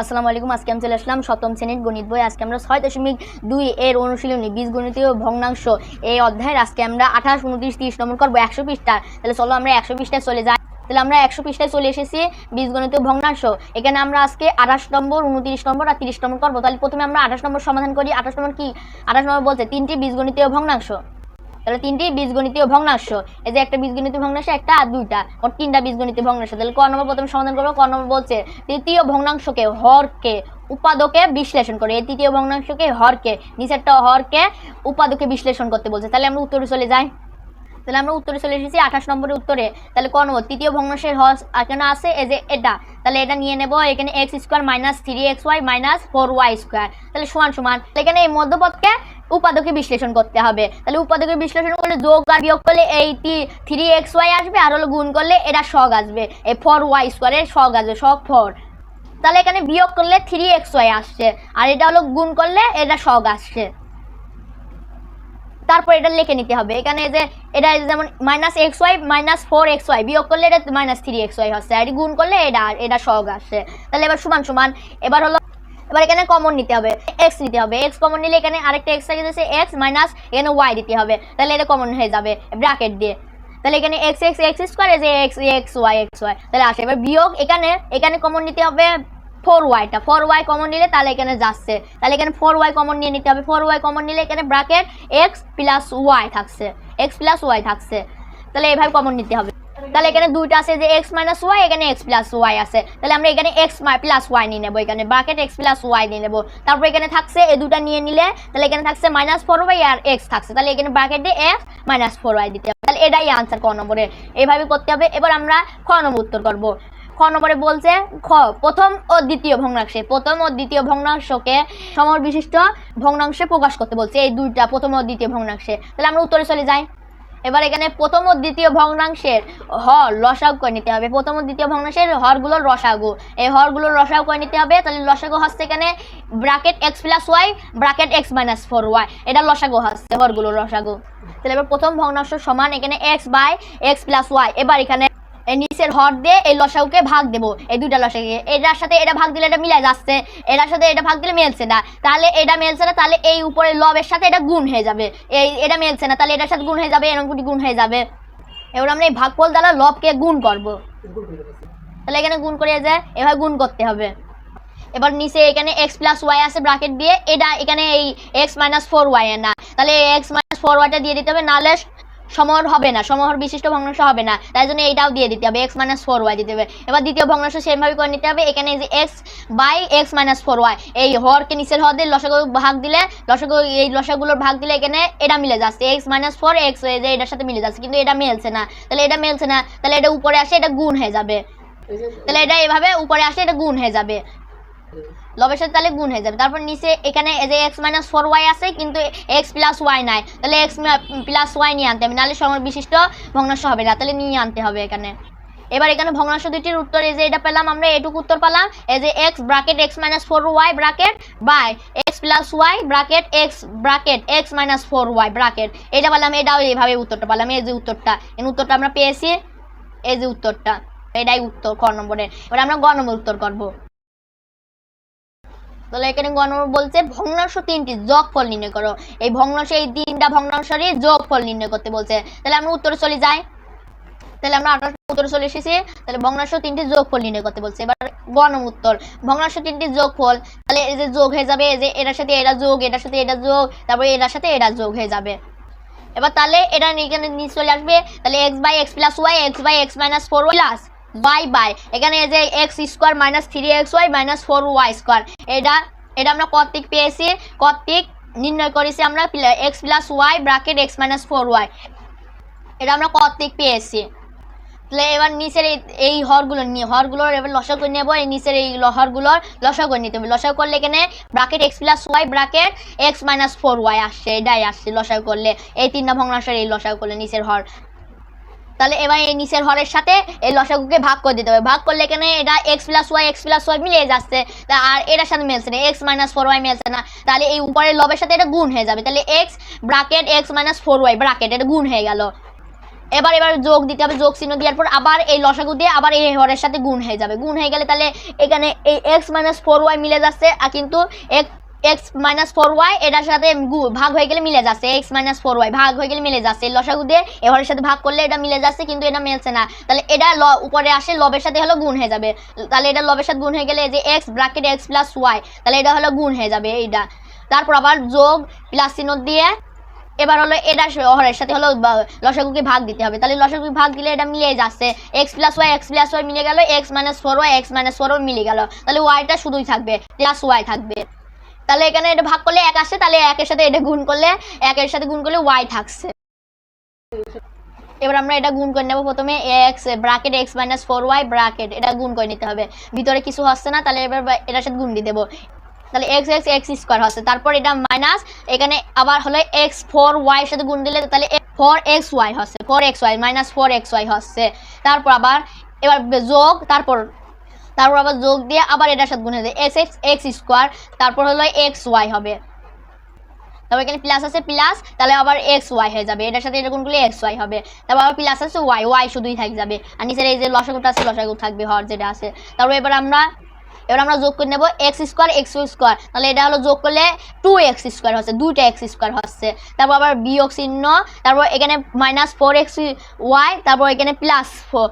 আসসালামু আলাইকুম, আজকে আমি চলে আসলাম সপ্তম শ্রেণির গণিত বই। আজকে আমরা ছয় দশমিক দুই এর অনুশীলনী, বীজগণিতীয় ভগ্নাংশ। এই অধ্যায়ের আজকে আমরা আঠাশ, উনত্রিশ, তিরিশ নম্বর করব একশো পৃষ্ঠা তাহলে চলো আমরা একশো পৃষ্ঠায় চলে যাই। তাহলে আমরা একশো পৃষ্ঠায় চলে এসেছি বীজগণিতীয় ভগ্নাংশ। এখানে আমরা আজকে আঠাশ নম্বর, উনত্রিশ নম্বর আর তিরিশ নম্বর করব। তাহলে প্রথমে আমরা আঠাশ নম্বর সমাধান করি। আঠাশ নম্বর কি? আঠাশ নম্বর বলছে তিনটি বীজগণিতীয় ভগ্নাংশ। তাহলে তিনটি বীজগণিতীয় ভগ্নাংশ। এই যে একটা বীজগণিতীয় ভগ্নাংশ, একটা আর দুইটা। মোট তিনটা বীজগণিতীয় ভগ্নাংশ। তাহলে ক নম্বর প্রথমে সমাধান করব। ক নম্বর বলছে, তৃতীয় ভগ্নাংশকে হরকে উপাদকে বিশ্লেষণ করে। এই তৃতীয় ভগ্নাংশকে হরকে, নিচেরটা হরকে উপাদকে বিশ্লেষণ করতে বলছে। তাহলে আমরা উত্তরে চলে যাই। তাহলে আমরা উত্তরে চলে এসেছি আঠাশ নম্বরের উত্তরে। তাহলে ক নম্বর, তৃতীয় ভগ্নাংশের হস এখানে আছে, এই যে এটা। তাহলে এটা নিয়ে নেব, এখানে x square minus three x y minus four y square তাহলে সমান সমান এখানে এই মধ্যপথকে উপাদকে বিশ্লেষণ করতে হবে। তাহলে উপাদকে বিশ্লেষণ করলে যোগ আর বিয়োগ করলে এই থ্রি এক্স ওয়াই আসবে আর হলো গুণ করলে এটা শগ আসবে। এই ফোর ওয়াই স্কোয়ারের শগ আসবে শগ ফোর তাহলে এখানে বিয়োগ করলে থ্রি এক্স ওয়াই আসছে, আর এটা হলো গুণ করলে এটা শগ আসছে। তারপর এটা লিখে নিতে হবে। এখানে যে এটা যেমন minus x y minus four x y বিয়োগ করলে এটা মাইনাস থ্রি এক্স ওয়াই হচ্ছে, আর গুণ করলে এটা এটা সহগ আসছে। তাহলে এবার সমান সমান, এবার হলো এবার এখানে কমন নিতে হবে এক্স নিতে হবে এক্স কমন নিলে এখানে আরেকটা এক্স থাকে যাচ্ছে এক্স মাইনাস এখানে ওয়াই দিতে হবে, তাহলে এটা কমন হয়ে যাবে ব্র্যাকেট দিয়ে। তাহলে এখানে এক্স এক্স এক্স স্কোয়ার যে x x y x y তাহলে আসে। এবার বিয়োগ, এখানে এখানে কমন নিতে হবে ফোর ওয়াইটা ফোর ওয়াই কমন নিলে তাহলে এখানে যাচ্ছে। তাহলে এখানে ফোর ওয়াই কমন নিয়ে নিতে হবে। ফোর ওয়াই কমন নিলে এখানে ব্র্যাকেট এক্স প্লাস ওয়াই থাকছে এক্স প্লাস ওয়াই থাকছে। তাহলে এভাবে কমন নিতে হবে। তাহলে এখানে দুইটা আছে যে এক্স মাইনাস ওয়াই এখানে এক্স প্লাস ওয়াই আছে। তাহলে আমরা এখানে এক্স প্লাস ওয়াই নিয়ে নেব, এখানে ব্র্যাকেট এক্স প্লাস ওয়াই নিয়ে নেব। তারপর এখানে থাকছে এই দুটা নিয়ে নিলে, তাহলে এখানে থাকছে মাইনাস ফোর ওয়াই আর এক্স থাকছে। তাহলে এখানে ব্র্যাকেট দিয়ে এক্স মাইনাস ফোর ওয়াই দিতে হবে। তাহলে এটাই আনসার ক নম্বরের এইভাবে করতে হবে। এবার আমরা খ নম্বর উত্তর করব। খ নম্বরে বলছে খ, প্রথম ও দ্বিতীয় ভগ্নাংশে। প্রথম ও দ্বিতীয় ভগ্নাংশকে সমর বিশিষ্ট ভগ্নাংশে প্রকাশ করতে বলছে। এই দুইটা প্রথম ও দ্বিতীয় ভগ্নাংশে। তাহলে আমরা উত্তরে চলে যাই। এবার এখানে প্রথম ও দ্বিতীয় ভগ্নাংশের হর লসাগু করে নিতে হবে। প্রথম ও দ্বিতীয় ভগ্নাংশের হরগুলোর রসাগু এই হরগুলোর রসাগু করে নিতে হবে, তাহলে লসাগু হচ্ছে এখানে bracket x plus y bracket x minus four y এটা লসাগু হচ্ছে হরগুলোর রসাগু তাহলে এবার প্রথম ভগ্নাংশ সমান এখানে x by x plus y এবার এখানে এই নিচের হর দিয়ে এই লসাগুকে ভাগ দেবো, এই দুইটা লসাকে। এটার সাথে এটা ভাগ দিলে এটা মিলে যাচ্ছে, এটার সাথে এটা ভাগ দিলে মেলছে না। তাহলে এটা মেলছে না, তাহলে এই উপরে লবের সাথে এটা গুণ হয়ে যাবে। এই, এটা মেলছে না, তাহলে এটার সাথে গুণ হয়ে যাবে, এরকম গুটি গুণ হয়ে যাবে। এবার আমরা এই ভাগফল দ্বারা লবকে গুণ করব। তাহলে এখানে গুণ করে যায় এভাবে গুণ করতে হবে। এবার নিচে এখানে এক্স প্লাস ওয়াই আছে ব্রাকেট দিয়ে, এটা এখানে এই এক্স মাইনাস ফোর ওয়াই না। তাহলে এক্স মাইনাস ফোর ওয়াইটা দিয়ে দিতে হবে, নাহলে সমহর হবে না সমহর বিশিষ্ট ভগ্নাংশ হবে না। তাই জন্য এইটাও দিয়ে দিতে হবে এক্স মাইনাস ফোর ওয়াই দিতে হবে। এবার দ্বিতীয় ভগ্নাংশ সেমভাবে করে নিতে হবে, এখানে যে x by x minus four y এই হরকে নিচের হর দিয়ে লসাগু ভাগ দিলে, লসাগু, এই লসাগুলোর ভাগ দিলে এখানে এটা মিলে যাচ্ছে এক্স মাইনাস ফোর এক্স যে এটার সাথে মিলে যাচ্ছে, কিন্তু এটা মেলছে না। তাহলে এটা মেলছে না, তাহলে এটা উপরে আসে, এটা গুণ হয়ে যাবে। তাহলে এটা এভাবে উপরে আসে, এটা গুণ হয়ে যাবে। লবের সাথে তাহলে গুণ হয়ে যাবে। তারপর নিচে এখানে যে এক্স মাইনাস ফোর ওয়াই আছে, কিন্তু এক্স প্লাস ওয়াই নাই। তাহলে এক্স প্লাস ওয়াই নিয়ে আনতে হবে, নাহলে সমর বিশিষ্ট ভগ্নাংশ হবে না। তাহলে নিয়ে আনতে হবে এখানে। এবার এখানে ভগ্নাংশ দুটির উত্তর এই যে এটা পেলাম আমরা, এটুকু উত্তর পেলাম। এই যে x bracket x minus four y bracket by x plus y bracket x bracket x minus four y bracket এটা পেলাম, এটাও এইভাবে উত্তরটা পেলাম, এই যে উত্তরটা। এই উত্তরটা আমরা পেয়েছি, এই যে উত্তরটা। এটাই উত্তর, ক নম্বরের। এবার আমরা গ নম্বর উত্তর করব। তাহলে এখানে গ বলছে, ভগ্নাংশ তিনটি, যোগফল নির্ণয় করো। এই ভগ্নাংশ, এই তিনটা যোগফল নির্ণয় করতে বলছে। তাহলে আমরা উত্তরে চলে যাই। তাহলে আমরা আঠাশ উত্তরে চলে এসেছি। তাহলে ভগ্নাংশ তিনটি, যোগফল নির্ণয় করতে বলছে। এবার গ নম্বর উত্তর। ভগ্নাংশ তিনটি, যোগফল। তাহলে এই যে যোগ হয়ে যাবে যে এটার সাথে এটা যোগ, এটার সাথে এটা যোগ, তারপরে এটার সাথে এটা যোগ হয়ে যাবে। এবার তাহলে এটা এখানে নিচে চলে আসবে। তাহলে x by x plus y x by x minus four plus y by এখানে এই যে x square minus three x y minus four y square এটা এটা আমরা কর্তিক পেয়েছি। কর্তিক নির্ণয় করেছি আমরা x plus y bracket x minus four y এটা আমরা কর্তিক পেয়েছি। তাহলে এবার নিচের এই হরগুলো নিয়ে, হরগুলোর এবার লসা করে নেব। এই নিচের এই হরগুলোর লসা করে নিতে হবে। লসা করলে এখানে bracket x plus y bracket x minus four y আসছে। এটাই আসছে লসা করলে। এই তিনটা ভগ্নাংশের এই লসা করলে নিচের হর। তাহলে এবার এই নিচের হরের সাথে এই লসাগুকে ভাগ করে দিতে হবে। ভাগ করলে এখানে এটা x plus y x plus y মিলিয়ে যাচ্ছে। তা আর এটার সাথে মিলছে না এক্স মাইনাস ফোর ওয়াই মিলছে না। তাহলে এই উপরের লবের সাথে এটা গুণ হয়ে যাবে। তাহলে x bracket x minus four y bracket এটা গুণ হয়ে গেল। এবার এবার যোগ দিতে হবে, যোগ চিহ্ন দেওয়ার পর আবার এই লসাগু দিয়ে আবার এই হরের সাথে গুণ হয়ে যাবে। গুণ হয়ে গেলে তাহলে এখানে এই এক্স মাইনাস ফোর ওয়াই মিলে যাচ্ছে। আর কিন্তু এক্স মাইনাস ফোর ওয়াই এটার সাথে ভাগ হয়ে গেলে মিলে যাচ্ছে এক্স মাইনাস ফোর ওয়াই ভাগ হয়ে গেলে মিলে যাচ্ছে। লসাগু দিয়ে এই হরের সাথে ভাগ করলে এটা মিলে যাচ্ছে, কিন্তু এটা মিলছে না। তাহলে এটা ল উপরে আসে, লবের সাথে হলো গুণ হয়ে যাবে। তাহলে এটা লবের সাথে গুণ হয়ে গেলে যে x bracket x plus y তাহলে এটা হলো গুণ হয়ে যাবে এইটা। তারপর আবার যোগ প্লাস চিহ্ন দিয়ে এবার হলো এটা হরের সাথে হলো লসাগুকে ভাগ দিতে হবে। তাহলে লসাগুকে ভাগ দিলে এটা মিলে যাচ্ছে। X plus y x plus y মিলে গেল x minus four y x minus four মিলে গেল। তাহলে ওয়াইটা শুধুই থাকবে প্লাস ওয়াই থাকবে। তাহলে এখানে এটা ভাগ করলে এক আসছে তাহলে একের সাথে এটা গুণ করলে, একের সাথে গুণ করলে ওয়াই থাকছে। এবার আমরা এটা গুণ করে নেব প্রথমে x bracket x minus four y bracket এটা গুণ করে নিতে হবে। ভিতরে কিছু হচ্ছে না, তাহলে এবার এটার সাথে গুণ দিয়ে দেবো। তাহলে এক্স এক্স এক্স স্কোয়ার হচ্ছে। তারপর এটা মাইনাস এখানে আবার হলো এক্স ফোর ওয়াই সাথে গুণ দিলে তাহলে ফোর এক্স ওয়াই হচ্ছে four x y minus four x y হচ্ছে। তারপর আবার এবার যোগ, তারপর তারপর আবার যোগ দিয়ে আবার এটার সাথে গুণ হয়ে যায়। এক্স এক্স এক্স স্কোয়ার, তারপর হলো এক্স ওয়াই হবে। তারপর এখানে প্লাস আছে প্লাস তাহলে আবার এক্স ওয়াই হয়ে যাবে। এটার সাথে এটা গুণ এক্স ওয়াই হবে। তারপর আবার প্লাস আছে ওয়াই ওয়াই শুধুই থাক যাবে। আর নিচের এই যে লসাগুটা আছে, লসাগু থাকবে, হর যেটা আছে। তারপর এবার আমরা এবার আমরা যোগ করে নেব এক্স স্কোয়ার এক্স স্কোয়ার। তাহলে এটা হলো যোগ করলে টু এক্স স্কোয়ার হচ্ছে, দুইটা এক্স স্কোয়ার হচ্ছে। তারপর আবার বিয়োগ চিহ্ন, তারপর এখানে মাইনাস ফোর এক্স ওয়াই তারপর এখানে plus four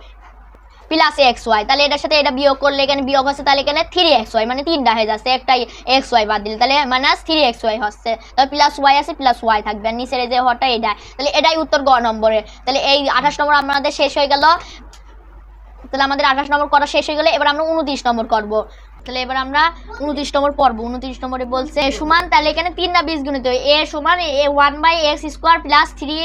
plus x y তাহলে এটার সাথে এটা বিয়োগ করলে এখানে বিয়োগ হচ্ছে তাহলে এখানে থ্রি এক্স ওয়াই মানে তিনটা হয়ে যাচ্ছে। একটাই এক্স ওয়াই বাদ দিলে তাহলে মাইনাস থ্রি এক্স ওয়াই হচ্ছে। তাহলে প্লাস ওয়াই আছে প্লাস ওয়াই থাকবে। আর নিচের যে হটা এটা তাহলে এটাই উত্তর গ নম্বরে। তাহলে এই আঠাশ নম্বর আমাদের শেষ হয়ে গেল। তাহলে আমাদের আঠাশ নম্বর করা শেষ হয়ে গেলে? এবার আমরা উনত্রিশ নম্বর করব। তাহলে এবার আমরা উনত্রিশ নম্বর পর্ব, উনত্রিশ নম্বরে বলছে, সমান তাহলে এখানে তিন না বিশ গুণিত, এ সমান এ one by x square plus three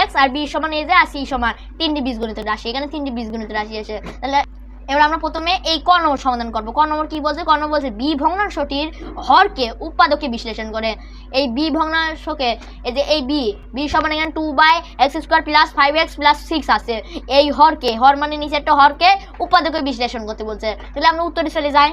x R B সমান এ যে, আর সি সমান তিনটি বীজ গণিত রাশি, এখানে তিনটি বীজ গণিত রাশি আছে। তাহলে এবার আমরা প্রথমে এই ক নম্বর সমাধান করব, ক নম্বর কি বলছে? ক নম্বর বলছে, বি ভগ্নাংশটির হরকে উৎপাদকে বিশ্লেষণ করে। এই বি ভগ্নাংশকে, এই যে এই বি বি সমান এখানে two by x square plus five x plus six আছে। এই হরকে, হর মানে নিচে একটা হরকে উৎপাদকে বিশ্লেষণ করতে বলছে। তাহলে আমরা উত্তরে চলে যাই।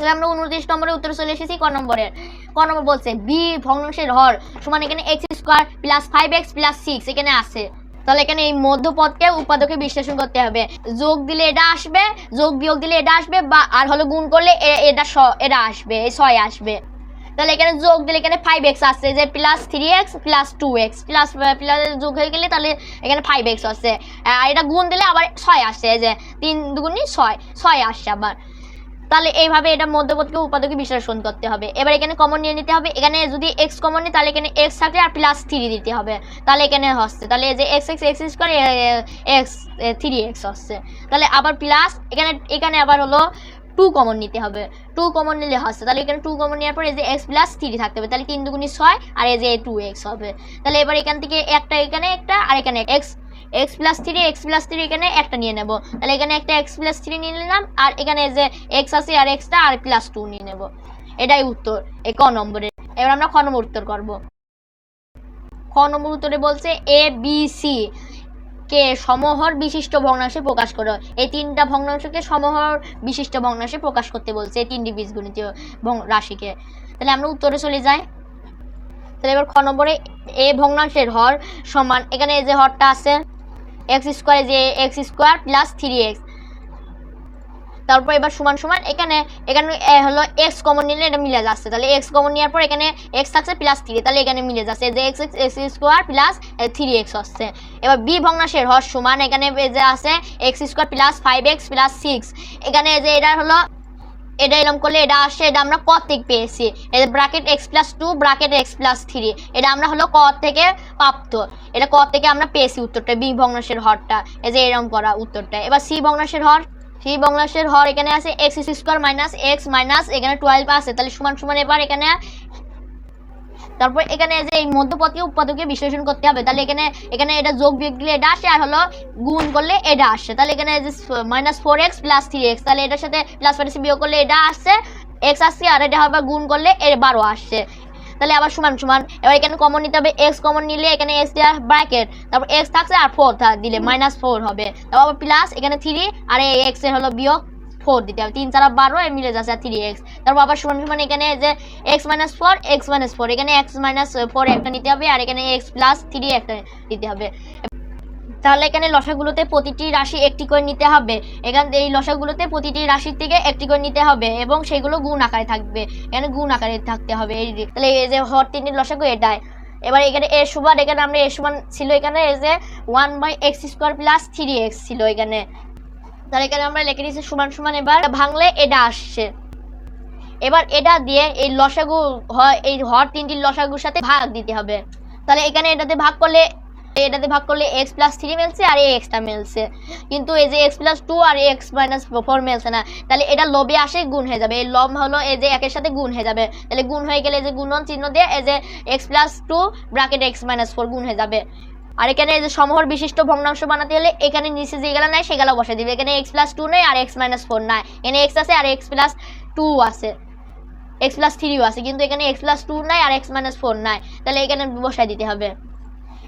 তাহলে আমরা উনত্রিশ নম্বরে উত্তরে চলে এসেছি, ক নম্বরের ক নম্বর বলছে বি ভগ্নাংশের হর সমান এখানে x square plus five x plus six এখানে আছে। তাহলে এখানে এই মধ্যপদকে উৎপাদকে বিশ্লেষণ করতে হবে। যোগ দিলে এটা আসবে, যোগ বিয়োগ দিলে এটা আসবে, বা আর হলো গুণ করলে এটা এটা আসবে, এই ছয় আসবে। তাহলে এখানে যোগ দিলে এখানে ফাইভ এক্স আসছে যে plus three x plus two x plus plus যোগ হয়ে গেলে তাহলে এখানে ফাইভ এক্স আসছে। আর এটা গুণ দিলে আবার ছয় আসছে যে তিন দুগুণই ছয় ছয় আসছে আবার। তাহলে এইভাবে এটা মধ্যপদকে উপাদকে বিশ্লেষণ করতে হবে। এবার এখানে কমন নিয়ে নিতে হবে। এখানে যদি এক্স কমন নিই, তাহলে এখানে এক্স থাকলে আর প্লাস থ্রি দিতে হবে। তাহলে এখানে হচ্ছে, তাহলে যে x x x square x three x হচ্ছে। তাহলে আবার প্লাস এখানে এখানে আবার হলো টু কমন নিতে হবে। টু কমন নিলে হচ্ছে, তাহলে এখানে টু কমন নেওয়ার পর এই যে এক্স প্লাস থ্রি থাকতে হবে। তাহলে তিন দুগুণি ছয়, আর এই যে টু এক্স হবে। তাহলে এবার এখান থেকে একটা এখানে একটা, আর এখানে x x plus three, x plus three এখানে একটা নিয়ে নেব। তাহলে এখানে একটা এক্স প্লাস থ্রি নিয়ে নিলাম, আর এখানে যে এক্স আছে আর এক্সটা আর প্লাস টু নিয়ে নেব। এটাই উত্তর, এই ক নম্বরের। এবার আমরা খ নম্বর উত্তর করব। খ নম্বর উত্তরে বলছে এ বি সি কে সমহর বিশিষ্ট ভগ্নাংশে প্রকাশ করো। এই তিনটা ভগ্নাংশকে সমহর বিশিষ্ট ভগ্নাংশে প্রকাশ করতে বলছে, এই তিনটি বীজগণিতীয় রাশিকে। তাহলে আমরা উত্তরে চলে যাই। তাহলে এবার খ নম্বরে এ ভগ্নাংশের হর সমান, এখানে এই যে হরটা আছে এক্স স্কোয়ার যে x square plus three x. তারপর এবার সমান সমান এখানে এখানে হলো এক্স কমন নিলে এটা মিলে যাচ্ছে। তাহলে এক্স কমন নেওয়ার পর এখানে এক্স থাকছে প্লাস থ্রি, তাহলে এখানে মিলে যাচ্ছে। যে x x square plus three x হচ্ছে এবার বি ভগ্নাংশের হর সমান এখানে যে আছে, x square plus five x plus six. এখানে যে এটা হলো এটা এরকম করলে এটা আসে, এটা আমরা ক থেকে পেয়েছি। এটা bracket x plus two bracket x plus three এটা আমরা হলো ক থেকে প্রাপ্ত। এটা ক থেকে আমরা পেয়েছি উত্তরটা, বি ভগ্নাশের হরটা। এই যে এরম করা উত্তরটা। এবার সি ভগ্নাশের হর। সি ভগ্নাশের হর এখানে আছে x square minus x minus এখানে টুয়েলভ আছে। তাহলে সমান সমান এবার এখানে তারপর এখানে যে এই মধ্যপদকে উৎপাদকে বিশ্লেষণ করতে হবে, তাহলে এখানে এখানে এটা যোগ বিয়োগ দিলে এটা আসে, আর হলো গুণ করলে এটা আসছে তাহলে এখানে যে minus four x plus three x তাহলে এটার সাথে প্লাস মাইনাস বিয়োগ করলে এটা আসছে এক্স আসছে, আর এটা হবে গুণ করলে এর বারো আসছে তাহলে আবার সমান সমান। এবার এখানে কমন নিতে হবে এক্স কমন নিলে এখানে এক্স দেওয়া ব্র্যাকেট তারপর এক্স থাকছে আর ফোর দিলে মাইনাস ফোর হবে। তারপর প্লাস এখানে থ্রি আর এক্সের হলো বিয়োগ ফোর দিতে হবে তিন চারা বারো এর মিলে যাচ্ছে আর থ্রি এক্স তারপর আবার সমান সমান এখানে যে x minus four x minus four এখানে এক্স মাইনাস ফোর একটা নিতে হবে আর এখানে এক্স প্লাস থ্রি একটা দিতে হবে তাহলে এখানে লসাগুলোতে প্রতিটি রাশি একটি করে নিতে হবে। এখান এই লসাগুলোতে প্রতিটি রাশির থেকে একটি করে নিতে হবে এবং সেগুলো গুণ আকারে থাকবে। এখানে গুণ আকারে থাকতে হবে এই তাহলে এই যে হর তিনটি লসাগু এটাই। এবার এখানে এর সমান এখানে আমরা এর সমান ছিল এখানে, এই যে one by x square plus three x ছিল এখানে। তাহলে এখানে আমরা লিখে দিচ্ছি সমান সমান এবার ভাঙলে এটা আসছে। এবার এটা দিয়ে এই লসাগু হয়, এই হর তিনটি লসাগুর সাথে ভাগ দিতে হবে। তাহলে এখানে এটাতে ভাগ করলে, এটাতে ভাগ করলে এক্স প্লাস থ্রি মিলছে আর এই এক্সটা মিলছে। কিন্তু এই যে এক্স প্লাস টু আর এক্স মাইনাস ফোর মিলছে না, তাহলে এটা লবে আসে গুণ হয়ে যাবে। এই লব হলো এই যে একের সাথে গুণ হয়ে যাবে। তাহলে গুণ হয়ে গেলে যে গুণন চিহ্ন দিয়ে এই যে x plus two bracket x minus four গুণ হয়ে যাবে। আর এখানে যে সমহর বিশিষ্ট ভগ্নাংশ বানাতে হলে এখানে নিচে যেগুলো নাই, সেগুলো বসে দিবে। এখানে এক্স প্লাস টু নেই আর এক্স মাইনাস ফোর নাই। এখানে এক্স আছে আর এক্স প্লাস টু আছে। এক্স প্লাস থ্রিও আছে, কিন্তু এখানে এক্স প্লাস টু নাই আর এক্স মাইনাস ফোর নাই। তাহলে এখানে বসাই দিতে হবে।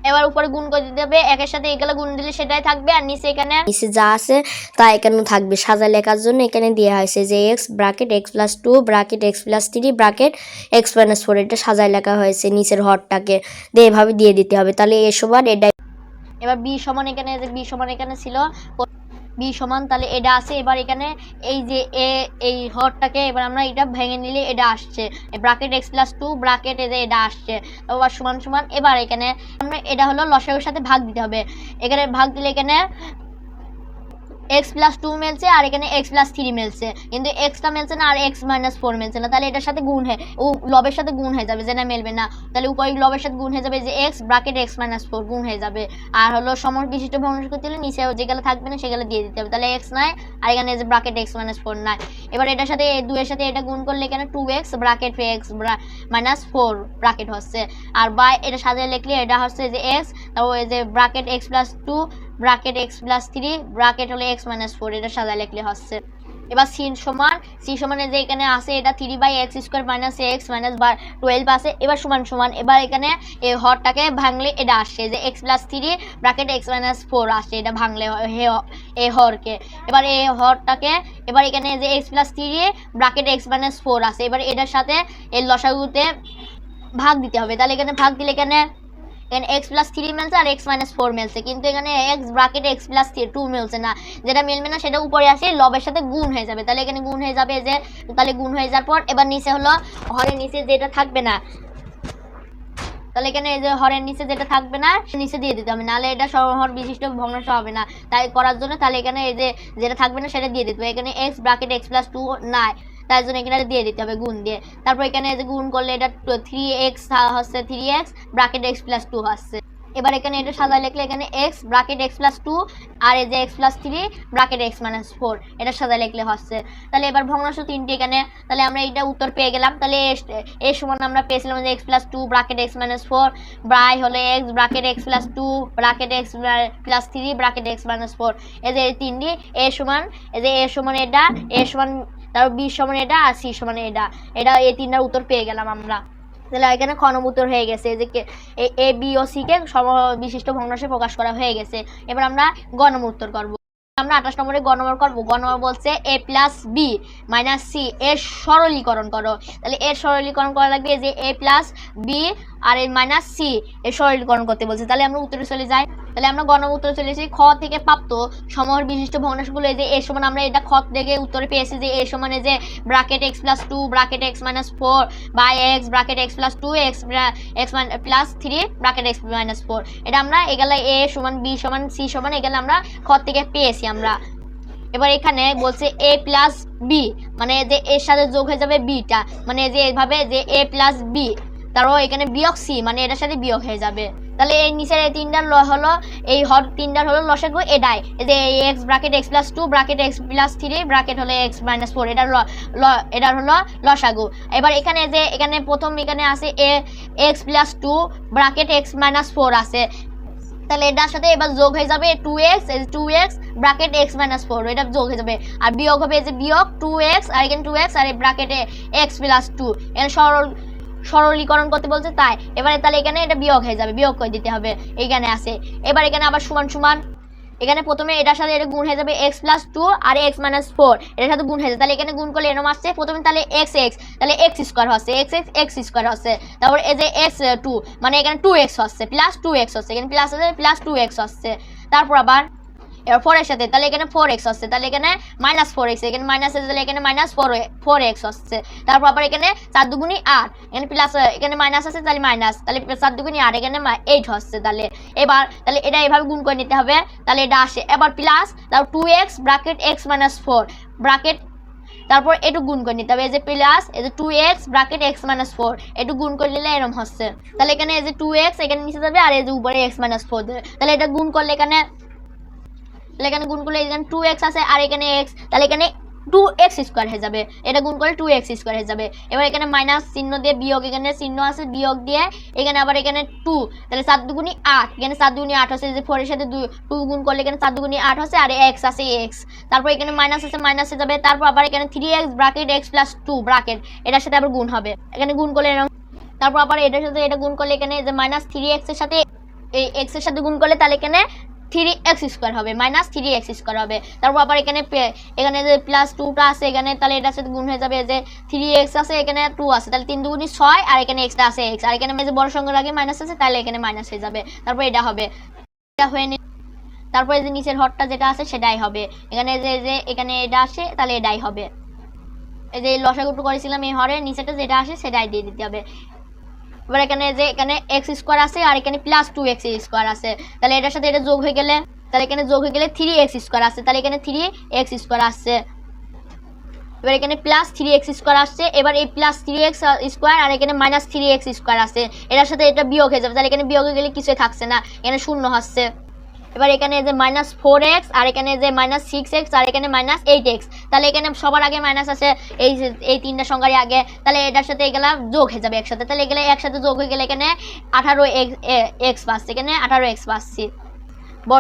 এবার উপরে গুণ করে দিতে হবে। একের সাথে এগুলো গুণ দিলে সেটাই থাকবে। আর নিচে এখানে নিচে যা আছে তা এখানে থাকবে। সাজা লেখার জন্য এখানে দেওয়া হয়েছে যে x bracket x plus two bracket x plus three bracket x minus four এটা সাজায় লেখা হয়েছে নিচের হরটাকে। দিয়ে এভাবে দিয়ে দিতে হবে। তাহলে এ সমান এটা এবার বি সমান এখানে যে বি সমান এখানে ছিল। বি সমান, তাহলে এটা আছে। এবার এখানে এই যে এ এই হরটাকে এবার আমরা এটা ভেঙে নিলে এটা আসছে। Bracket x plus two bracket এ যে এটা আসছে। সমান সমান, এবার এখানে আমরা এটা হলো লসাগুর সাথে ভাগ দিতে হবে। এখানে ভাগ দিলে এখানে এক্স প্লাস টু মিলছে আর এখানে এক্স প্লাস থ্রি মিলছে। কিন্তু এক্সটা মিলছে না আর এক্স মাইনাস ফোর মিলছে না। তাহলে এটার সাথে গুণ হয়ে ও লবের সাথে গুণ হয়ে যাবে যেটা মিলবে না। তাহলে উপরে লবের সাথে গুণ হয়ে যাবে যে x bracket x minus four গুণ হয়ে যাবে। আর হলো সমর বিশিষ্ট ভগ্নাংশ করতে হলে নিচে যেগুলো থাকবে না সেগুলো দিয়ে দিতে হবে। তাহলে এক্স নাই আর এখানে যে ব্রাকেট এক্স মাইনাস ফোর নাই। এবার এটার সাথে দুয়ের সাথে এটা গুণ করলে এখানে two x bracket x minus four bracket হচ্ছে। আর বাই এটা সাজিয়ে লিখলে এটা হচ্ছে যে এক্স তারপর যে bracket x plus two bracket x plus three bracket হলো এক্স মাইনাস ফোর এটা সাজা লিখলে হচ্ছে। এবার সি সমান সি সমানে যে এখানে আছে, এটা three by x square minus x minus বা টুয়েলভ আছে, এবার সমান সমান, এবার এখানে এই হরটাকে ভাঙলে এটা আসছে, যে x plus three bracket x minus four আসছে, এটা ভাঙলে এই হরকে। এবার এই হরটাকে, এবার এখানে যে x plus three bracket x minus four আছে, এবার এটার সাথে এই লসাগুতে ভাগ দিতে হবে। তাহলে এখানে ভাগ দিলে এখানে এখানে এক্স প্লাস থ্রি মিলছে আর এক্স মাইনাস ফোর মিলছে। কিন্তু এখানে x bracket x plus two মিলছে না। যেটা মিলবে না সেটা উপরে আসে লবের সাথে গুণ হয়ে যাবে। তাহলে এখানে গুণ হয়ে যাবে যে, তাহলে গুণ হয়ে যাওয়ার পর এবার নিচে হলো হরের নিচে যেটা থাকবে না। তাহলে এখানে এই যে হরের নিচে যেটা থাকবে না নিচে দিয়ে দিতে হবে। নাহলে এটা সরহর বিশিষ্ট ভগ্নাংশ হবে না। তাই করার জন্য তাহলে এখানে এই যে যেটা থাকবে না সেটা দিয়ে দিতে হবে। এখানে x bracket x plus two নাই। তার জন্য এখানে দিয়ে দিতে হবে গুণ দিয়ে। তারপর এখানে যে গুণ করলে এটা থ্রি এক্স হচ্ছে three x bracket x plus two হচ্ছে। এবার এখানে এটা সাজায় লিখলে এখানে x bracket x plus two আর এই যে x plus three bracket x minus four এটা সাজায় লিখলে হচ্ছে। তাহলে এবার ভগ্নাংশ তিনটি এখানে, তাহলে আমরা এটা উত্তর পেয়ে গেলাম। তাহলে এর সমান আমরা পেয়েছিলাম যে x plus two bracket x minus four ব্রাই হলো x bracket x plus two bracket x plus three bracket x minus four এই যে তিনটি, এ সমান, এই যে এ সমান এটা, এ সমান তারপর বি সমান এটা সি সমান এটা। এটা এই তিনটার উত্তর পেয়ে গেলাম আমরা। তাহলে এখানে খনম উত্তর হয়ে গেছে। যে A B O C K সম বিশিষ্ট ভগ্নাংশে প্রকাশ করা হয়ে গেছে। এবার আমরা গণম উত্তর করব। আমরা আঠাশ নম্বরে গণমর করব। গণমর বলছে a plus b minus c. এর সরলীকরণ করো। তাহলে এর সরলীকরণ করা লাগবে যে এ প্লাস বি আর এই মাইনাস সি এর সরলীকরণ করতে বলছে। তাহলে আমরা উত্তরে চলে যাই। তাহলে আমরা গণ উত্তরে চলে এসেছি। খ থেকে প্রাপ্ত সমহর বিশিষ্ট ভগ্নাংশগুলো এই যে এ সমান আমরা এটা খ থেকে উত্তরে পেয়েছি যে এ সমানে যে bracket x plus two bracket x minus four by x bracket x plus two x x plus three bracket x minus four এটা আমরা এগুলো এ সমান, বি সমান, সি সমান এগুলো আমরা খ থেকে পেয়েছি আমরা। এবার এখানে বলছে এ প্লাস বি মানে যে এর সাথে যোগ হয়ে যাবে বিটা মানে যে এইভাবে যে এ প্লাস বি তারও এখানে বিয়োগ সি মানে এটার সাথে বিয়োগ হয়ে যাবে। তাহলে এই নিচের এই তিনটার ল হলো, এই হর তিনটার হলো লসাগু এটাই যে x bracket x plus two bracket x plus three bracket হলো এক্স মাইনাস ফোর এটার ল এটার হলো লসাগু। এবার এখানে যে, এখানে প্রথম এখানে আছে এ x plus two bracket x minus four আছে। তাহলে এটার সাথে এবার যোগ হয়ে যাবে two x two x bracket x minus four এটা যোগ হয়ে যাবে। আর বিয়োগ হবে যে বিয়োগ টু এক্স আর এখানে টু এক্স আর এই ব্রাকেটে এক্স প্লাস টু এখানে সরল সরলীকরণ করতে বলছে, তাই। এবারে তাহলে এখানে এটা বিয়োগ হয়ে যাবে, বিয়োগ করে দিতে হবে। এইখানে আছে। এবার এখানে আবার সমান সমান। এখানে প্রথমে এটার সাথে এটা গুণ হয়ে যাবে এক্স প্লাস টু আর এক্স মাইনাস ফোর এটার সাথে গুণ হয়ে যাবে। তাহলে এখানে গুণ করলে এরম আসছে। প্রথমে তাহলে এক্স এক্স তাহলে এক্স স্কোয়ার হচ্ছে। এক্স এক্স এক্স স্কোয়ার হচ্ছে। তারপর এই যে এক্স টু মানে এখানে টু এক্স হচ্ছে প্লাস টু এক্স হচ্ছে। এখানে প্লাস হচ্ছে প্লাস টু এক্স হচ্ছে। তারপর আবার এবার ফোরের সাথে, তাহলে এখানে ফোর এক্স হচ্ছে তাহলে এখানে মাইনাস ফোর এক্স এখানে মাইনাস আছে তাহলে এখানে মাইনাস ফোর ফোর এক্স হচ্ছে তারপর আবার এখানে চার দুগুনি আট, এখানে প্লাস এখানে মাইনাস আছে তাহলে মাইনাস তাহলে চার দুগুনি আট, এখানে এইট হচ্ছে তাহলে। এবার, তাহলে এটা এভাবে গুণ করে নিতে হবে, তাহলে এটা আসে। এবার প্লাস তারপর two x bracket x minus four bracket তারপর একটু গুণ করে নিতে হবে। এই যে প্লাস এই যে two x bracket x minus four একটু গুণ করে নিলে এরকম হচ্ছে। তাহলে এখানে এই যে টু এক্স এখানে নিচে যাবে, আর এই যে উপরে এক্স মাইনাস ফোর তাহলে এটা গুণ করলে এখানে তাহলে এখানে গুণ করলে এখানে টু এক্স আছে, আর এখানে এক্স তাহলে এখানে টু এক্স স্কোয়ার হয়ে যাবে। এটা গুণ করলে টু এক্স স্কোয়ার হয়ে যাবে। এবার এখানে মাইনাস চিহ্ন দিয়ে বিয়োগ, এখানে চিহ্ন আছে, বিয়োগ দিয়ে এখানে আবার এখানে টু তাহলে সাত দুগুনি আট, এখানে সাত দুগুনি আট হচ্ছে যে ফোরের সাথে টু গুণ করলে এখানে সাত দুগুনি আট হচ্ছে, আর এক্স আছে এক্স তারপর এখানে মাইনাস আছে মাইনাসে যাবে, তারপর আবার এখানে three x bracket x plus two bracket এটার সাথে আবার গুণ হবে। এখানে গুণ করলে এরকম তারপর আবার এটার সাথে, এটা গুণ করলে এখানে যে মাইনাস থ্রি এক্সের সাথে, এই এক্সের সাথে গুণ করলে তাহলে এখানে থ্রি এক্স স্কোয়ার হবে মাইনাস থ্রি এক্স স্কোয়ার হবে। তারপর আবার এখানে এখানে যে প্লাস টুটা আছে, এখানে তাহলে এটার সাথে গুণ হয়ে যাবে যে থ্রি এক্স আছে, এখানে টু আছে, তাহলে তিন দুগুনি ছয়, আর এখানে এক্সটা আছে এক্স আর এখানে যে বড় সঙ্গে আগে মাইনাস আছে, তাহলে এখানে মাইনাস হয়ে যাবে। তারপর এটা হবে। এটা হয়ে তারপরে যে নিচের হরটা যেটা আছে, সেটাই হবে। এখানে যে যে, এখানে এটা আসে, তাহলে এটাই হবে। এই যে লসাগুটু করেছিলাম এই হরের নিচেটা যেটা আসে, সেটাই দিয়ে দিতে হবে। এবার এখানে যে এখানে এক্স স্কোয়ার আছে আর এখানে প্লাস টু এক্স স্কোয়ার আছে। তাহলে এটার সাথে এটা যোগ হয়ে গেলে, তাহলে এখানে যোগ হয়ে গেলে থ্রি এক্স স্কোয়ার আছে। তাহলে এখানে থ্রি এক্স স্কোয়ার আসছে এবার এখানে প্লাস থ্রি এক্স স্কোয়ার আসছে, এবার এই প্লাস থ্রি এক্স স্কোয়ার আর এখানে মাইনাস থ্রি এক্স স্কোয়ার আছে। এটার সাথে এটা বিয়োগ হয়ে যাবে। তাহলে এখানে বিয়োগ হয়ে গেলে কিছুই থাকছে না। এখানে শূন্য হচ্ছে। এবার এখানে যে মাইনাস ফোর এক্স আর এখানে যে মাইনাস সিক্স এক্স আর এখানে মাইনাস এইট এক্স তাহলে এখানে সবার আগে মাইনাস আছে, এই এই তিনটা সংখ্যারই আগে। তাহলে এটার সাথে এগুলা যোগ হয়ে যাবে একসাথে। তাহলে এগুলো একসাথে যোগ হয়ে গেলে এখানে আঠারো এক্স পাচ্ছি। এখানে আঠারো এক্স পাচ্ছি।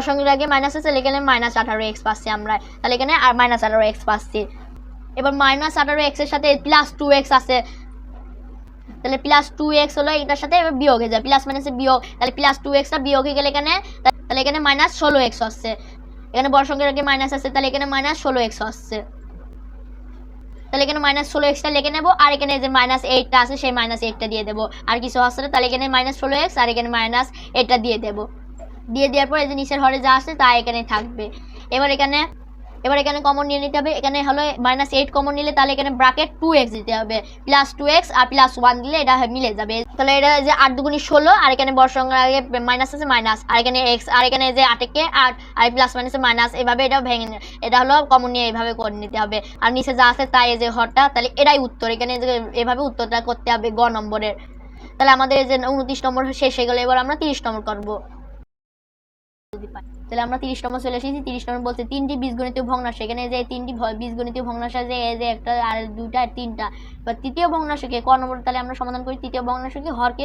সংখ্যার আগে মাইনাস আছে এখানে মাইনাস আঠারো এক্স পাচ্ছি আমরা। তাহলে এখানে আর মাইনাস আঠারো এক্স পাচ্ছি। এবার মাইনাস আঠারো এক্সের সাথে প্লাস টু এক্স আছে। তাহলে প্লাস টু এক্স হলো এটার সাথে এবার বিয়োগ হয়ে যায়। প্লাস মাইনাসে বিয়োগ। তাহলে প্লাস টু এক্সটা বিয়োগ হয়ে গেলে এখানে তাহলে এখানে মাইনাস ষোলো এক্স আসছে। এখানে বড় সংখ্যার আগে মাইনাস আসছে তাহলে এখানে মাইনাস ষোলো এক্স আসছে। তাহলে এখানে মাইনাস ষোলো এক্সটা লিখে নেব, আর এখানে যে মাইনাস এইটটা আছে, সেই মাইনাস এইটটা দিয়ে দেবো। আর কিছু আসছে না, তাহলে এখানে মাইনাস ষোলো এক্স আর এখানে মাইনাস এইটটা দিয়ে দেবো। দিয়ে দেওয়ার পর এই যে নিচের হরে যা আছে তা এখানে থাকবে। এবার এখানে এবার এখানে কমন নিয়ে নিতে হবে। এখানে হলো মাইনাস এইট কমন নিলে তাহলে এখানে ব্রাকেট টু এক্স দিতে হবে। প্লাস টু এক্স আর প্লাস ওয়ান দিলে এটা মিলে যাবে। তাহলে এটা যে আট দুগুনি ষোলো, আর এখানে সংখ্যার আগে মাইনাস আছে মাইনাস আর এখানে এক্স আর এখানে যে আটেকে আট, আর প্লাস মাইনাসে মাইনাস এভাবে এটা ভেঙে এটা হলো কমন নিয়ে এইভাবে করে নিতে হবে। আর নিচে যা আছে তাই যে হরটা, তাহলে এটাই উত্তর। এখানে এভাবে উত্তরটা করতে হবে গ নম্বরের। তাহলে আমাদের যে উনত্রিশ নম্বর শেষ হয়ে গেলো। এবার আমরা তিরিশ নম্বর করব। তাহলে আমরা তিরিশ নম্বর চলে এসেছি, তিরিশ নম্বর বলছে, তিনটি বীজগণিতীয় ভগ্নাশ, এখানে যে তিনটি বীজগণিতীয় ভগ্নাশ আছে, এই যে একটা আর দুইটা আর তিনটা। বা তৃতীয় ভগ্নাশকে ক নম্বর, তাহলে আমরা সমাধান করি, তৃতীয় ভগ্নাশকে হরকে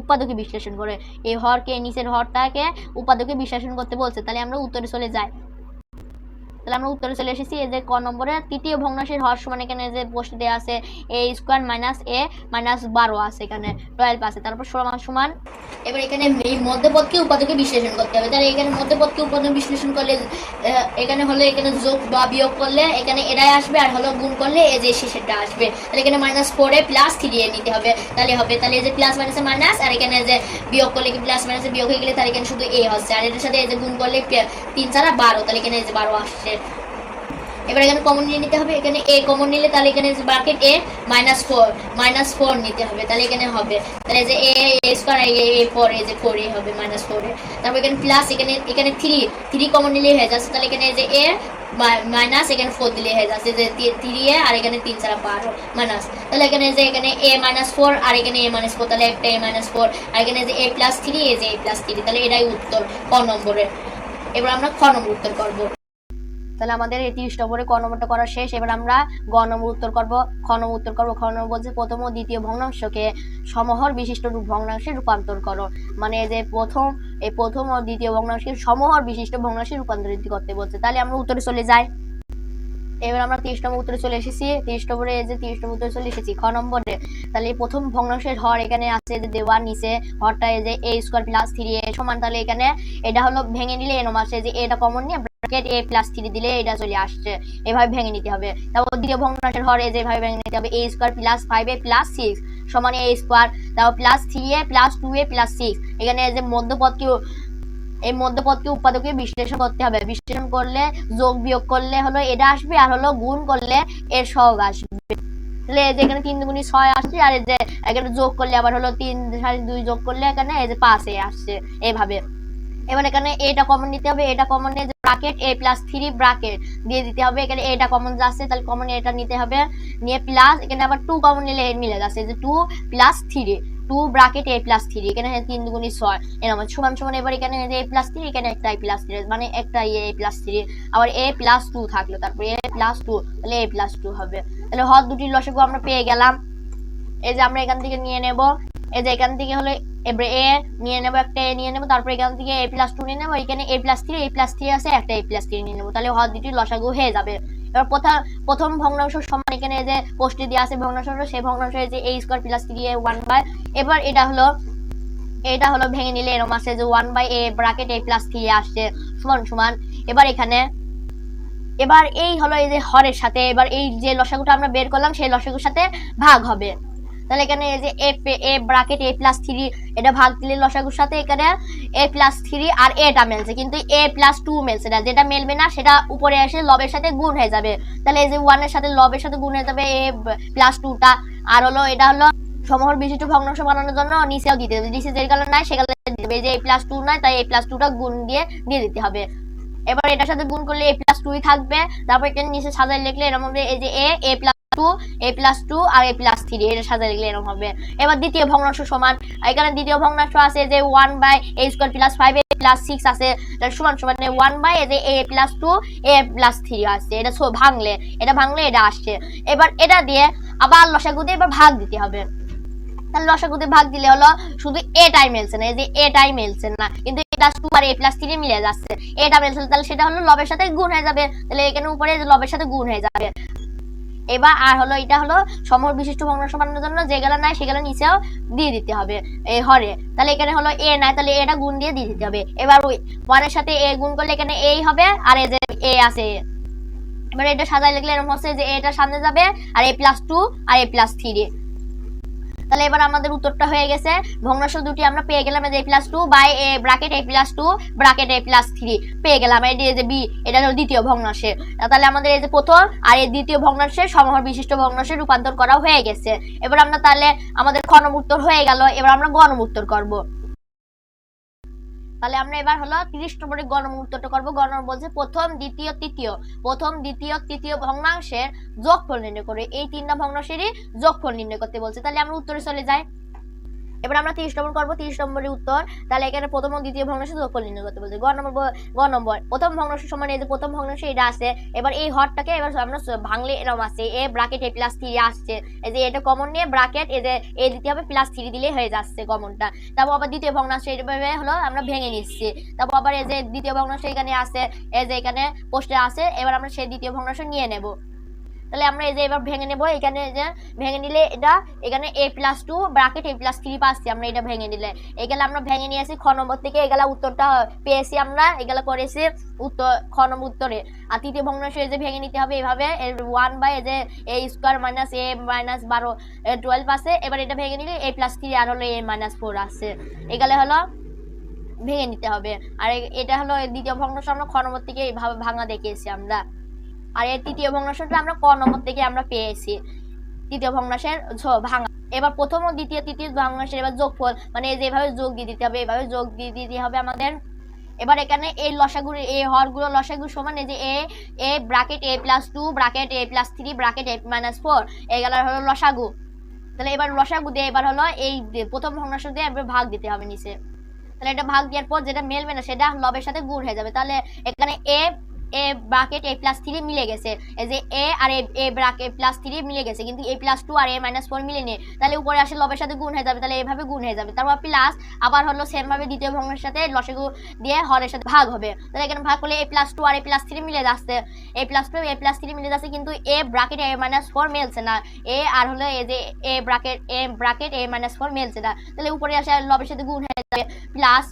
উপাদকে বিশ্লেষণ করে। এই হরকে, নিচের হরটাকে উপাদকে বিশ্লেষণ করতে বলছে, তাহলে আমরা উত্তরে চলে যাই। তাহলে আমরা উত্তরে চলে এসেছি, এই যে ক নম্বরে তৃতীয় ভগ্নাংশের হর সমান এখানে যে পোস্ট দেওয়া আছে a square minus a minus বারো আছে এখানে টুয়েলভ আছে। তারপর সমান সমান, এবার এখানে এই মধ্যপদকে উপাদকে বিশ্লেষণ করতে হবে। তাহলে এখানে মধ্যপদকে উপাদান বিশ্লেষণ করলে এখানে হলে এখানে যোগ বা বিয়োগ করলে এখানে এটাই আসবে, আর হলো গুণ করলে এই যে শেষেরটা আসবে। তাহলে এখানে মাইনাস ফোরে প্লাস থ্রি এ নিতে হবে। তাহলে হবে, তাহলে এই যে প্লাস মাইনাসে মাইনাস আর এখানে যে বিয়োগ করলে কি প্লাস মাইনাসে বিয়োগ হয়ে গেলে তাহলে এখানে শুধু এ হচ্ছে। আর এটার সাথে এই যে গুণ করলে তিন ছাড়া বারো, তাহলে এখানে এই যে বারো আসছে। এবার এখানে কমন নিয়ে নিতে হবে। এখানে এ কমন নিলে তাহলে এখানে bracket a minus four minus four নিতে হবে। তাহলে এখানে হবে। তাহলে যে a square A A four এ যে ফোর এ হবে মাইনাস ফোর এ। তারপর এখানে প্লাস এখানে এখানে থ্রি থ্রি কমন নিলেই হয়ে যাচ্ছে। তাহলে এখানে যে এ মাইনাস এখানে ফোর দিলে হয়ে যাচ্ছে। যে থ্রি এ আর এখানে তিন ছাড়া বারো মাইনাস তাহলে এখানে যে এখানে এ মাইনাস ফোর আর এখানে এ মাইনাস ফোর তাহলে একটা এ মাইনাস ফোর আর এখানে যে এ প্লাস থ্রি এ যে এ প্লাস থ্রি তাহলে এটাই উত্তর, ক নম্বরের। এবার আমরা খ নম্বর উত্তর করব। তাহলে আমাদের এই তিরিশ নম্বরে ক করা শেষ। এবার আমরা গ নম্বর উত্তর করব, খ নম্বর উত্তর করব। খ নম্বর বলছে প্রথম ও দ্বিতীয় ভগ্নাংশকে সমহর বিশিষ্ট রূপ ভগ্নাংশে রূপান্তর করো। মানে যে প্রথম, এই প্রথম ও দ্বিতীয় ভগ্নাংশের সমহর বিশিষ্ট ভগ্নাংশে রূপান্তরিত করতে বলছে। তাহলে আমরা উত্তরে চলে যাই। এবার আমরা তিরিশ নম্বর উত্তরে চলে এসেছি। তিরিশ নম্বরে যে তিরিশ নম্বর উত্তরে চলে এসেছি, খ নম্বরে। তাহলে প্রথম ভগ্নাংশের হর এখানে আছে যে দেওয়া নিচে। হরটা এই যে a square plus three a সমান। তাহলে এখানে এটা হলো ভেঙে নিলে এরম আসে যে এটা কমন নিয়ে ব্র্যাকেট এ প্লাস থ্রি দিলে এটা চলে আসছে। এভাবে ভেঙে নিতে হবে। তারপর দ্বিতীয় ভগ্নাংশের হর এভাবে ভেঙে নিতে হবে। A square plus five a plus six সমান এ স্কোয়ার তারপর plus three a plus two a plus six এখানে যে মধ্যপদকে এই মধ্যপদকে উৎপাদকে বিশ্লেষণ করতে হবে। বিশ্লেষণ করলে যোগ বিয়োগ করলে হলো এটা আসবে আর হলো গুণ করলে এর সহগ আসবে। তাহলে এই যে এখানে তিন দুগুণি ছয় আসছে আর এই যে এখানে যোগ করলে আবার হলো তিন সাড়ে দুই যোগ করলে এখানে এই যে পাঁচ আসছে এভাবে। এবার এখানে এটা কমন নিতে হবে। এটা কমন নিয়ে bracket a plus three bracket দিয়ে দিতে হবে। এখানে এটা কমন যাচ্ছে, তাহলে কমন এটা নিতে হবে। নিয়ে প্লাস এখানে আবার টু কমন নিলে এর মিলে যাচ্ছে। যে two plus three two bracket a plus three এখানে তিন দুগুণি ছয়। এরকম সমান সমান এবার এখানে এ প্লাস থ্রি এখানে একটা এ প্লাস থ্রি মানে একটা এ প্লাস থ্রি আবার এ প্লাস টু থাকল, তারপরে এ প্লাস টু তাহলে এ প্লাস টু হবে। তাহলে হর দুটির লসগু আমরা পেয়ে গেলাম। এই যে আমরা এখান থেকে নিয়ে নেব। এই যে এখান থেকে হলো এবারে এ নিয়ে নেব, একটা এ নিয়ে নেব, তারপর এখান থেকে এ প্লাস টু নিয়ে নেব, এখানে a plus three a plus three আছে, একটা এ প্লাস থ্রি নিয়ে নেব। তাহলে হর দুটি লসাগু হয়ে যাবে। এবার প্রথম প্রথম ভগ্নাংশ সমান এখানে যে পোস্টে দিয়ে আছে ভগ্নাংশ সেই ভগ্নাংশ যে a square plus three a one by এবার এটা হলো এটা হলো ভেঙে নিলে এরকম আছে যে one by a bracket a plus three আসছে, সমান সমান। এবার এখানে, এবার এই হলো এই যে হরের সাথে, এবার এই যে লসাগুটা আমরা বের করলাম, সেই লসাগুর সাথে ভাগ হবে। তাহলে এখানে এই যে a a bracket a plus three এটা ভাগ দিলে লসাগুর সাথে এখানে এ প্লাস থ্রি আর এটা মেলছে। কিন্তু এ প্লাস টু মেলছে না। যেটা মেলবে না, সেটা উপরে এসে লবের সাথে গুণ হয়ে যাবে। তাহলে এই যে ওয়ানের সাথে লবের সাথে গুণ হয়ে যাবে এ প্লাস টুটা আর হলো, এটা হলো সমহর বিশিষ্ট ভগ্নাংশ বানানোর জন্য নিচেও দিতে হবে। নিচে যে কালার নাই সে কালার দিতে হবে। যে এ প্লাস টু নাই, তাই এ প্লাস টুটা গুণ দিয়ে দিয়ে দিতে হবে। এবার এটার সাথে গুণ করলে এ প্লাস টুই থাকবে। তারপর এখানে নিচে সাজায় লিখলে এরকম হবে, এই যে a a plus two a plus two R a plus three এটা সাজায় লিখলে এরকম হবে। এবার দ্বিতীয় ভগ্নাংশ সমান, এখানে দ্বিতীয় ভগ্নাংশ আছে যে one by a square plus five a plus six আছে সমান সমান ওয়ান বাই এই যে a plus two a plus three আসছে এটা ভাঙলে এটা ভাঙলে এটা আসছে। এবার এটা দিয়ে আবার লসাগু দিয়ে এবার ভাগ দিতে হবে। তাহলে লসাগুতে ভাগ দিলে হলো শুধু এটাই মিলছে না এই যে এটাই মিলছে না কিন্তু এ প্লাস টু আর এ প্লাস থ্রি মিলে যাচ্ছে। এটা মিলছে তাহলে সেটা হলো লবের সাথে গুণ হয়ে যাবে। তাহলে এখানে উপরে লবের সাথে গুণ হয়ে যাবে। এবার আর হলো এটা হলো সমর বিশিষ্ট ভগ্নাংশ বানানোর জন্য যেগুলো নাই সেগুলো নিচেও দিয়ে দিতে হবে এই হরে। তাহলে এখানে হলো এ নাই, তাহলে এটা গুণ দিয়ে দিয়ে দিতে হবে। এবার ওই ওয়ানের সাথে এ গুণ করলে এখানে এই হবে আর এই যে এ আছে। এবার এটা সাজায় লিখলে এরকম হচ্ছে যে এটা সামনে যাবে আর এ প্লাস টু আর এ প্লাস থ্রি তাহলে এবার আমাদের উত্তরটা হয়ে গেছে। ভগ্নাংশ দুটি আমরা পেয়ে গেলাম যে plus two by a bracket a plus two bracket a plus three পেয়ে গেলাম। এই যে বি এটা হলো দ্বিতীয় ভগ্নাংশে। তাহলে আমাদের এই যে প্রথম আর এই দ্বিতীয় ভগ্নাংশে সমহার বিশিষ্ট ভগ্নাংশে রূপান্তর করা হয়ে গেছে। এবার আমরা তাহলে আমাদের খনম উত্তর হয়ে গেল। এবার আমরা গণম উত্তর করব। তাহলে আমরা এবার হলো তিরিশ নম্বরের গণম উত্তরটা করব। গণ বলছে প্রথম, দ্বিতীয়, তৃতীয়। প্রথম, দ্বিতীয়, তৃতীয় ভগ্নাংশের যোগফল নির্ণয় করে। এই তিনটা ভগ্নাংশেরই যোগফল নির্ণয় করতে বলছে। তাহলে আমরা উত্তরে চলে যাই। এবার আমরা তিরিশ নম্বর করব, তিরিশ নম্বরের উত্তর। তাহলে এখানে প্রথম দ্বিতীয় ভগ্নাংশের যোগফল নির্ণয় করতে বলছে। গ নম্বর গ নম্বর। প্রথম ভগ্নাংশ সমান এই যে প্রথম ভগ্নাংশ এটা আছে। এবার এই হরটাকে এবার আমরা ভাঙলে এরকম আছে। A bracket a plus three আসছে। এই যে এটা কমন নিয়ে ব্রাকেট এই যে এ দিতে হবে প্লাস থ্রি দিলে হয়ে যাচ্ছে কমনটা তারপর আবার দ্বিতীয় ভগ্নাংশ এইভাবে হলো আমরা ভেঙে নিচ্ছি। তারপর আবার এই যে দ্বিতীয় ভগ্নাংশ এখানে আছে, এই যে এখানে পোস্টে আছে, এবার আমরা সেই দ্বিতীয় ভগ্নাংশ নিয়ে নেব। তাহলে আমরা এই যে এবার ভেঙে নেব, এখানে যে ভেঙে নিলে এটা, এখানে a plus two bracket a plus three পাচ্ছি আমরা এটা ভেঙে নিলে। এগুলো আমরা ভেঙে নিয়েছি খ নম্বর থেকে, এগুলা উত্তরটা পেয়েছি আমরা, এগুলা করেছি উত্তর, খ নম্বর উত্তরে। আর তৃতীয় ভগ্নাংশ এই যে ভেঙে নিতে হবে এভাবে ওয়ান বাই এই যে a square minus a minus বারো টুয়েলভ আছে, এবার এটা ভেঙে নিলে এ প্লাস থ্রি আর হলো এ মাইনাস ফোর আছে। এগুলো হলো ভেঙে নিতে হবে। আর এটা হলো দ্বিতীয় ভগ্নাংশ আমরা খ নম্বর থেকে এইভাবে ভাঙা দেখিয়েছি আমরা। আর এর তৃতীয় ভগ্নাংশটা আমরা ক নম্বর থেকে আমরা পেয়েছি। তৃতীয় ভগ্নাংশের ভাঙা। এবার প্রথম ও দ্বিতীয় তৃতীয় ভগ্নাংশের এবার যোগফল। মানে এই যে এভাবে যোগ দিয়ে দিতে হবে, এভাবে যোগ দিয়ে দিতে হবে আমাদের। এবার এখানে এই লসাগুলো এই হরগুলো লসাগু সমান এই যে a a bracket a plus two bracket a plus three bracket a minus four এগুলো হলো লসাগু। তাহলে এবার লসাগু দিয়ে এবার হলো এই প্রথম ভগ্নাংশ দিয়ে এবার ভাগ দিতে হবে নিচে। তাহলে এটা ভাগ দেওয়ার পর যেটা মেলবে না, সেটা লবের সাথে গুণ হয়ে যাবে। তাহলে এখানে a a bracket a plus three মিলে গেছে। যে a R a a bracket plus three মিলে গেছে, কিন্তু এ প্লাস টু আর এ মাইনাস ফোর মিলেনি তাহলে উপরে আসে লবের সাথে গুণ হয়ে যাবে, তাহলে এভাবে গুণ হয়ে যাবে। তারপর প্লাস আবার হলো সেম ভাবে দ্বিতীয় ভগ্নের সাথে লসাগু দিয়ে হরের সাথে ভাগ হবে। তাহলে এখানে ভাগ করলে এ প্লাস টু আর এ প্লাস থ্রি মিলে যাচ্ছে। A plus two a plus three মিলে যাচ্ছে, কিন্তু a bracket a minus four মেলছে না। এ আর হলো এই যে a bracket a bracket a minus four মেলছে না। তাহলে উপরে আসে লবের সাথে গুণ হয়ে যাবে। প্লাস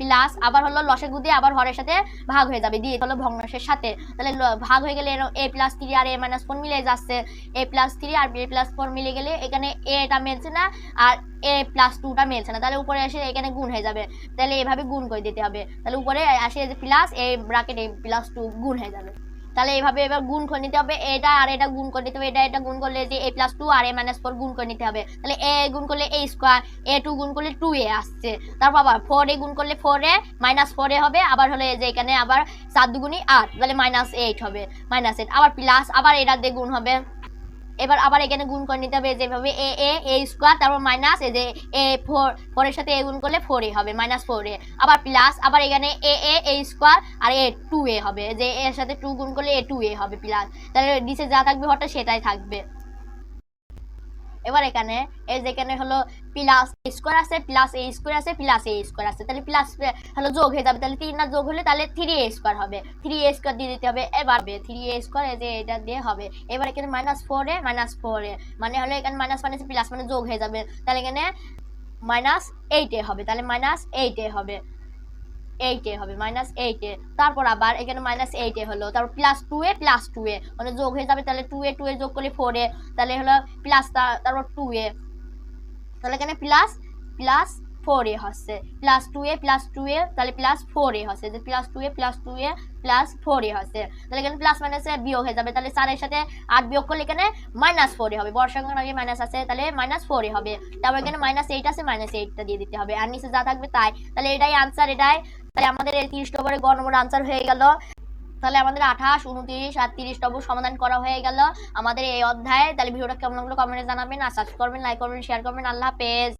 প্লাস আবার হলো লসের দিয়ে আবার হরের সাথে ভাগ হয়ে যাবে, দিয়ে হলো ভগ্নাংশের সাথে। তাহলে ভাগ হয়ে গেলে এ প্লাস থ্রি আর এ মাইনাস ফোর মিলে যাচ্ছে। এ প্লাস থ্রি আর বি প্লাস ফোর মিলে গেলে এখানে এটা মেলছে না আর এ প্লাস টুটা মেলছে না। তাহলে উপরে এসে এখানে গুণ হয়ে যাবে। তাহলে এভাবে গুণ করে দিতে হবে। তাহলে উপরে আসে plus a bracket a plus two গুণ হয়ে যাবে। তাহলে এইভাবে এবার গুণ করে নিতে হবে, এটা আর এটা গুণ করে নিতে হবে, এটা এটা গুণ করলে যে এ প্লাস টু আর এ মাইনাস ফোর গুণ করে নিতে হবে। তাহলে এ গুণ করলে এ স্কোয়ার এ টু গুণ করলে টু এ আসছে। তারপর আবার ফোর এ গুণ করলে four a minus four a হবে, আবার হলে যে এখানে আবার সাত দুগুণি আট, তাহলে মাইনাস এইট হবে মাইনাস এইট আবার প্লাস আবার এটা দিয়ে গুণ হবে। এবার আবার এখানে গুণ করে নিতে হবে, যেভাবে এ এ এ স্কোয়ার তারপর মাইনাস এ যে এ ফোর ফোরের সাথে এ গুণ করলে ফোর এ হবে মাইনাস ফোর এ। আবার প্লাস আবার এখানে a A A square R A two এ হবে, যে এর সাথে টু গুণ করলে এ টু এ হবে প্লাস তাহলে নিচে যা থাকবে হঠাৎ সেটাই থাকবে। এবার এখানে, এই যে এখানে হলো প্লাস স্কোয়ার আছে প্লাস এ স্কোয়ার আছে প্লাস এ স্কোয়ার আছে। তাহলে প্লাস হলো যোগ হয়ে যাবে। তাহলে তিন না যোগ হলে তাহলে থ্রি এ স্কোয়ার হবে। থ্রি এ স্কোয়ার দিয়ে দিতে হবে। এবার থ্রি এ স্কোয়ার এই যে এটা দিয়ে হবে। এবার এখানে minus four a minus four a. মানে হলো এখানে মাইনাস মাইনাস প্লাস মানে যোগ হয়ে যাবে। তাহলে এখানে মাইনাস এইট এ হবে। তাহলে মাইনাস এইট এ হবে। এইট হবে মাইনাস এইট তারপর আবার এখানে মাইনাস এইট হলো, তারপর plus two a plus two a. মানে যোগ হয়ে যাবে, তাহলে টু এ টু এ যোগ করলে ফোর এ। তাহলে হলো প্লাস তারপর টু এ। তাহলে এখানে প্লাস প্লাস ফোর এ হচ্ছে। Plus two a plus two a, তাহলে প্লাস ফোর এ হচ্ছে। যে plus two a plus two a plus four a হচ্ছে। তাহলে এখানে প্লাস মাইনাসে বিয়োগ হয়ে যাবে। তাহলে চারের সাথে আট বিয়োগ করলে এখানে মাইনাস ফোর এ হবে। বর্ষাঙ্গন আগে মাইনাস আছে, তাহলে মাইনাস ফোর এ হবে। তারপর এখানে মাইনাস এইট আছে মাইনাস এইটটা দিয়ে দিতে হবে। আর নিচে যা থাকবে তাই। তাহলে এটাই আনসার এটাই তাহলে আমাদের এই তিরিশ নম্বরের গ নম্বর আনসার হয়ে গেল। তাহলে আমাদের আঠাশ, উনত্রিশ আর তিরিশ নম্বর সমাধান করা হয়ে গেল। আমাদের এই অধ্যায়ে, তাহলে ভিডিওটা কেমন লাগল কমেন্টে জানাবেন। আর সাবস্ক্রাইব করবেন লাইক করবেন শেয়ার করবেন। আল্লাহ হাফেজ।